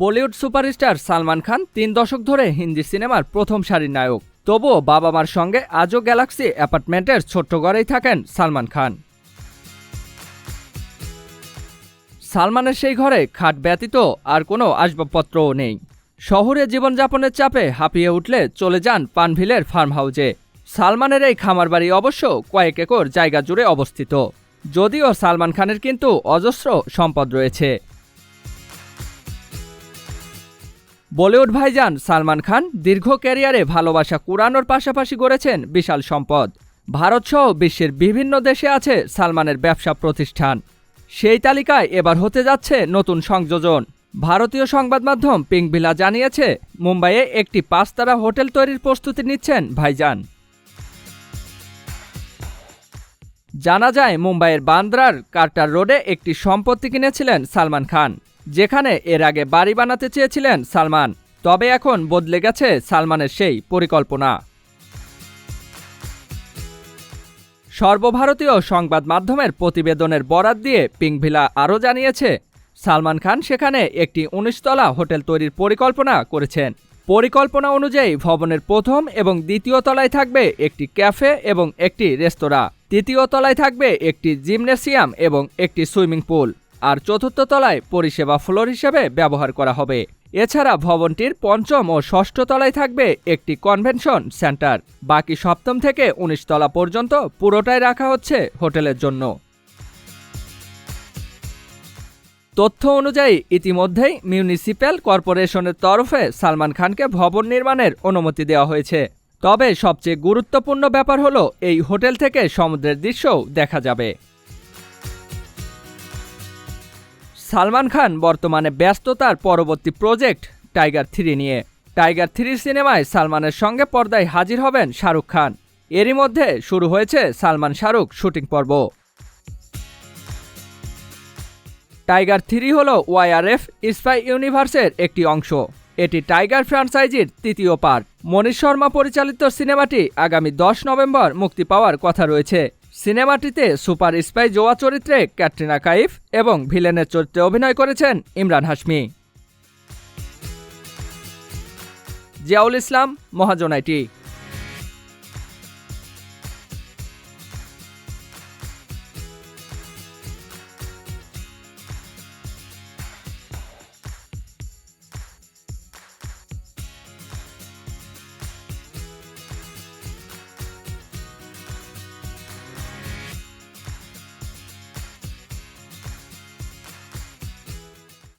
Bollywood superstar Salman Khan তিন দশক ধরে হিন্দি সিনেমার প্রথম সারির নায়ক। তবুও বাবা মার সঙ্গে আজও গ্যালাক্সি অ্যাপার্টমেন্টের ছোট্ট ঘরেই থাকেন সালমান খান। সালমানের সেই ঘরে খাট ব্যতীত আর কোনো আসবাবপত্রও নেই। শহরে জীবনযাপনের চাপে হাঁপিয়ে উঠলে চলে যান পানভিলের ফার্ম হাউজে সালমানের এই খামার বাড়ি অবশ্য কয়েক একর জায়গা জুড়ে অবস্থিত। যদিও সালমান খানের কিন্তু অজস্র সম্পদ রয়েছে। বলিউড ভাইজান সালমান খান দীর্ঘ ক্যারিয়ারে ভালোবাসা কুড়ানোর পাশাপাশি গড়েছেন বিশাল সম্পদ। ভারতসহ বিশ্বের বিভিন্ন দেশে আছে সালমানের ব্যবসা প্রতিষ্ঠান। সেই তালিকায় এবার হতে যাচ্ছে নতুন সংযোজন। ভারতীয় সংবাদ মাধ্যম পিংভিলা জানিয়েছে, মুম্বাইয়ে একটি পাঁচতারা হোটেল তৈরির প্রস্তুতি নিচ্ছেন ভাইজান। জানা যায়, মুম্বাইয়ের বান্দ্রার কার্টার রোডে একটি সম্পত্তি কিনেছিলেন সালমান খান। যেখানে এর আগে বাড়ি বানাতে চেয়েছিলেন সালমান, তবে এখন বদলে গেছে সালমানের সেই পরিকল্পনা। সর্বভারতীয় সংবাদ মাধ্যমের প্রতিবেদনের বরাত দিয়ে পিংভিলা আরও জানিয়েছে, সালমান খান সেখানে একটি উনিশতলা হোটেল তৈরির পরিকল্পনা করেছেন। পরিকল্পনা অনুযায়ী ভবনের প্রথম এবং দ্বিতীয় তলায় থাকবে একটি ক্যাফে এবং একটি রেস্তোরাঁ। তৃতীয় তলায় থাকবে একটি জিমনেসিয়াম এবং একটি সুইমিং পুল। আর চতুর্থ তলায় পরিষেবা ফ্লোর হিসেবে ব্যবহার করা হবে। এছাড়া ভবনটির পঞ্চম ও ষষ্ঠ তলায় থাকবে একটি কনভেনশন সেন্টার। বাকি সপ্তম থেকে উনিশ তলা পর্যন্ত পুরোটাই রাখা হচ্ছে হোটেলের জন্য। তথ্য অনুযায়ী, ইতিমধ্যেই মিউনিসিপ্যাল কর্পোরেশনের তরফে সালমান খানকে ভবন নির্মাণের অনুমতি দেওয়া হয়েছে। তবে সবচেয়ে গুরুত্বপূর্ণ ব্যাপার হলো, এই হোটেল থেকে সমুদ্রের দৃশ্যও দেখা যাবে। সালমান খান বর্তমানে ব্যস্ত তার পরবর্তী প্রজেক্ট টাইগার থ্রি নিয়ে। টাইগার থ্রি সিনেমায় সালমানের সঙ্গে পর্দায় হাজির হবেন শাহরুখ খান। এরই মধ্যে শুরু হয়েছে সালমান শাহরুখ শুটিং পর্ব। টাইগার থ্রি হল ওয়াইআরএফ স্পাই ইউনিভার্সের একটি অংশ। এটি টাইগার ফ্রাঞ্চাইজির তৃতীয় পার্ট। মনীষ শর্মা পরিচালিত সিনেমাটি আগামী দশ নভেম্বর মুক্তি পাওয়ার কথা রয়েছে। সিনেমাটিতে সুপার স্পাই জোয়া চরিত্রে ক্যাটরিনা কাইফ এবং ভিলেনের চরিত্রে অভিনয় করেছেন ইমরান হাশমি। জিয়াউল ইসলাম মহাজনাইটি